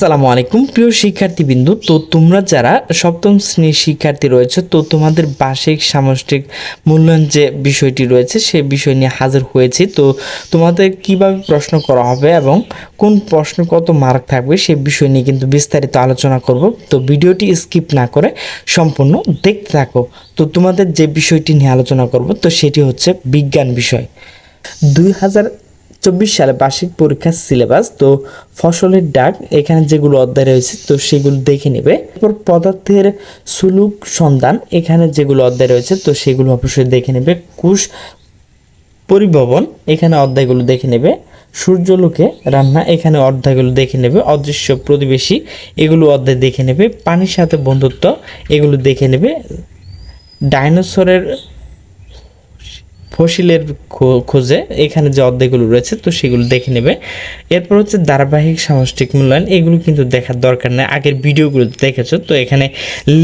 আসসালামু আলাইকুম। প্রিয় শিক্ষার্থীবৃন্দু, তো তোমরা যারা সপ্তম শ্রেণির শিক্ষার্থী রয়েছে, তো তোমাদের বার্ষিক সামষ্টিক মূল্যায়ন যে বিষয়টি রয়েছে, সে বিষয় নিয়ে হাজির হয়েছি। তো তোমাদের কীভাবে প্রশ্ন করা হবে এবং কোন প্রশ্ন কত মার্ক থাকবে, সে বিষয় নিয়ে কিন্তু বিস্তারিত আলোচনা করব। তো ভিডিওটি স্কিপ না করে সম্পূর্ণ দেখতে থাকো। তো তোমাদের যে বিষয়টি নিয়ে আলোচনা করব, তো সেটি হচ্ছে বিজ্ঞান বিষয়। দুই হাজার চব্বিশ সালে বার্ষিক পরীক্ষার সিলেবাস তো ফসলের ডাক, এখানে যেগুলো অধ্যায় রয়েছে, তো সেগুলো দেখে নেবে। এরপর পদার্থের সুলুক সন্ধান, এখানে যেগুলো অধ্যায় রয়েছে, তো সেগুলো অবশ্যই দেখে নেবে। কুশ পরিভবন, এখানে অধ্যায়গুলো দেখে নেবে। সূর্যলোকে রান্না, এখানে অধ্যায়গুলো দেখে নেবে। অদৃশ্য প্রতিবেশী, এগুলো অধ্যায় দেখে নেবে। পানির সাথে বন্ধুত্ব, এগুলো দেখে নেবে। ডাইনোসরের ফসিলের খোঁজে এখানে যে অধ্যায়গুলো রয়েছে, তো সেগুলো দেখে নেবে। এরপর হচ্ছে ধারাবাহিক সামষ্টিক মূল্যায়ন, এগুলো কিন্তু দেখার দরকার নেই। আগের ভিডিওগুলো দেখেছ, তো এখানে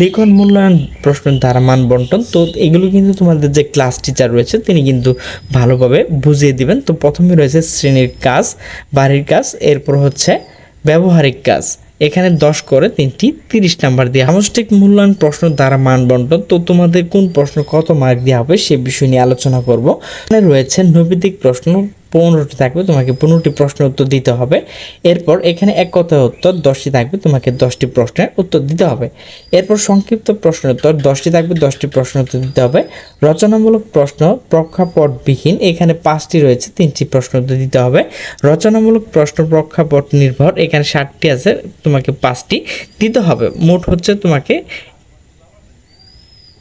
লিখন মূল্যায়ন প্রশ্ন দ্বারা মান বন্টন তো এগুলো কিন্তু তোমাদের যে ক্লাস টিচার রয়েছে, তিনি কিন্তু ভালোভাবে বুঝিয়ে দিবেন। তো প্রথমে রয়েছে শ্রেণির কাজ, বাড়ির কাজ, এরপর হচ্ছে ব্যবহারিক কাজ। এখানে দশ করে তিনটি তিরিশ নাম্বার দিয়ে সামষ্টিক মূল্যায়ন প্রশ্ন দ্বারা মান বন্টন তো তোমাদের কোন প্রশ্ন কত মার্ক দেওয়া হবে সে বিষয় নিয়ে আলোচনা করব। এখানে রয়েছে নৈবেদিক প্রশ্ন পনেরোটি থাকবে, তোমাকে পনেরোটি প্রশ্নের উত্তর দিতে হবে। এরপর এখানে এক কথায় উত্তর, দশটি থাকবে, তোমাকে দশটি প্রশ্নের উত্তর দিতে হবে। এরপর সংক্ষিপ্ত প্রশ্নের উত্তর, দশটি থাকবে, দশটি প্রশ্নের উত্তর দিতে হবে। রচনামূলক প্রশ্ন প্রক্ষাপটবিহীন এখানে পাঁচটি রয়েছে, তিনটি প্রশ্ন উত্তর দিতে হবে। রচনামূলক প্রশ্ন প্রক্ষাপট নির্ভর, এখানে ষাটটি আছে, তোমাকে পাঁচটি দিতে হবে। মোট হচ্ছে তোমাকে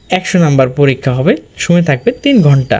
একশো নাম্বার পরীক্ষা হবে, সময় থাকবে তিন ঘণ্টা।